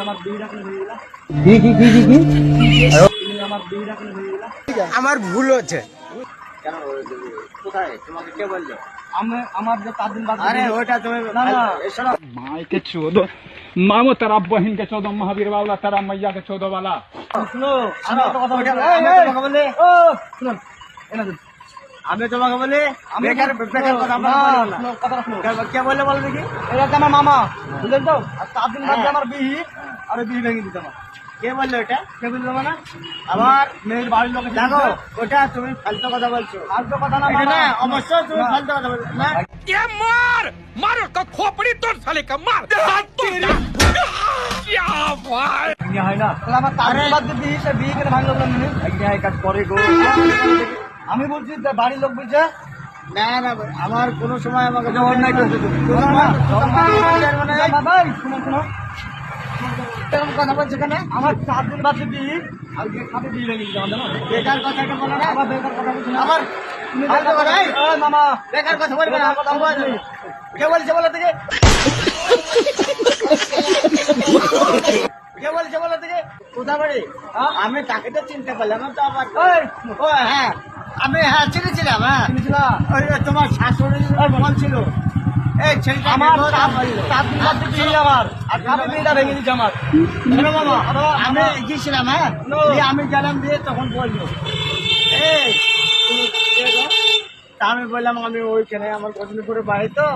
আমার বিয়ে রাখলে হয়ে গেলা কি কি কি কি কি তুমি আমার বিয়ে রাখলে হয়ে গেলা আমার ভুল হচ্ছে কেন কোথায় তোমাকে কে বললো আমি আমার যে চার দিন বাদ আরে ওটা তুমি না না माई के चौदह मामो तेरा बहन के चौदह महावीर वाला तेरा मैया के चौदह वाला শুনো আমি আমি এই, তোমাকে বলি ও শুনুন এনা দিন আমি তোমাকে বলি আমি বেকার বেকার কথা না, বলো না শুনো, কথাটা শুনো কে- কে বললে বলো দেখি এটা হচ্ছে আমার মামা বুঝলেন তো আর চার দিন বাদ দিয়ে আমার বিহি আর ওই বিহি ভেঙে দিতে আমার কে বললো এটা কে বুঝলো মানে আবার মেয়ের বাড়ির লোক দেখো ওটা তুমি ফালতু কথা বলছো আর তো কথা না এটা মামা। না অবশ্যই তুমি না। ফালতু কথা বলছো না ये मार मार का खोपड़ी तोड़ साले का मार क्या भाई বিয়ে হয় না তাহলে আমার চার দিন বাদ দিয়ে বিহি সে বিহি কেন ভাঙলো বললাম তুমি একটা এই কাজ করে গো আমি বলছি বাড়ির লোক বলছে না না আমার কোনো সময় আমাকে অন্যায় ভাই, শুনো, শুনো। এরকম কথা বলছো কেন? আমার চার দিন আর খাতে বেকার কথাটা বলো না। বেকার কথা বলছি তুমি বেকার কথা, এই মামা বেকার কথা বলবে না কথা। কে বলছে বলো থেকে কে বলছে বলো থেকে কোথা বাড়ি? হ্যাঁ? আমি তাকে তো চিনতে পারলাম তো আবার এই, হ্যাঁ। আমি হ্যাঁ চিনেছিলাম হ্যাঁ। ওই তোমার শাশুড়ি বলছিল এই ছেলেটা আমার আমি গিয়েছিলাম হ্যাঁ। আমি গেলাম দিয়ে তখন বলল এই তুমি কে গো? তা আমি বললাম আমি ওইখানে আমার পছন্দপুরে বাড়ি তো।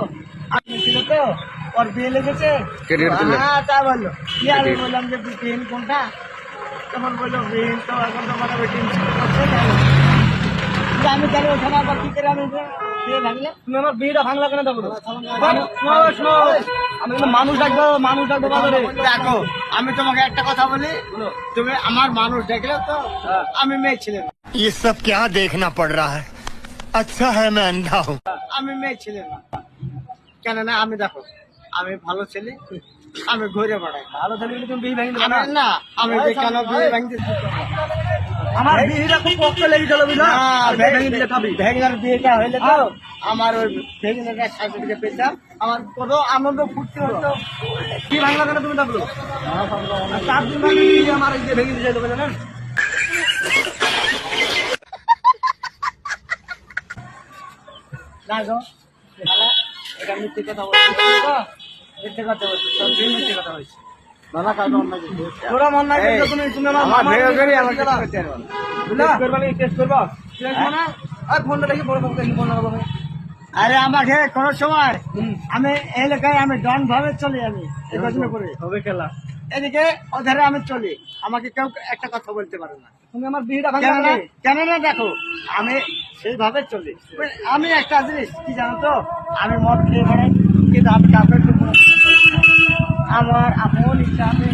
আপনি ছিল তো? ওর বিয়ে লেগেছে? হ্যাঁ তা বলল। দিয়ে আমি বললাম যে বিহীন কোনটা? তখন বলল বিহীন তো এখন তো মানে আমি তাহলে ওখানে আবার কি করে আমি যে বিয়ে ভাঙলে তুমি আমার বিহিটা ভাঙলা কেন দেখো আমি কিন্তু মানুষ ডাকবো মানুষ ডাকবো বাজারে দেখো আমি তোমাকে একটা কথা বলি তুমি আমার মানুষ দেখলে তো আমি মেয়ে ছিলেন ये सब क्या देखना पड़ रहा है अच्छा है मैं अंधा हूँ আমি মেয়ে ছিলেন না কেননা আমি দেখো আমি ভালো ছেলে আমি ঘুরে বেড়াই ভালো ছেলে কিন্তু তুমি বিহি ভেঙে দিবে আমি না না আমি যে কেন বিয়ে ভাঙতে আমার বিহিটা খুব কষ্ট লেগে গেল বুঝলা আর ভেঙে দিলে খাবি। ভেগনার বিয়েটা হইলে তো আমার ওই ভেগনাটা শাশুড়িকে পেতাম আমার কত আনন্দ ফুর্তি হতো। কি ভাঙলা কেন তুমি ডাকলো চার দিন আমার এই যে ভেঙে দিয়েছে তোকে জানেন না গো এটা মিথ্যে কথা বলছি। মিথ্যে কথা বলছি সব মিথ্যে কথা বলছি। তোরা মন নাই তুমি তুমি আমার করি আমার টেস্ট করবা মানে আর ফোনটা দেখি পরে ফোন দেখি ফোন লাগাবো আরে আমাকে কোন সময়? আমি এলাকায় আমি ডন ভাবে চলি আমি হবে খেলা। এদিকে ওধারে আমি চলি আমাকে কেউ একটা কথা বলতে পারে না। তুমি আমার বিয়েটা কেননা কেন কেননা দেখো আমি সেইভাবে চলি। আমি একটা জিনিস কি জানো তো? আমি মদ খেয়ে বেড়াই কিন্তু আমি কাউকে আমার আপন ইচ্ছা আমি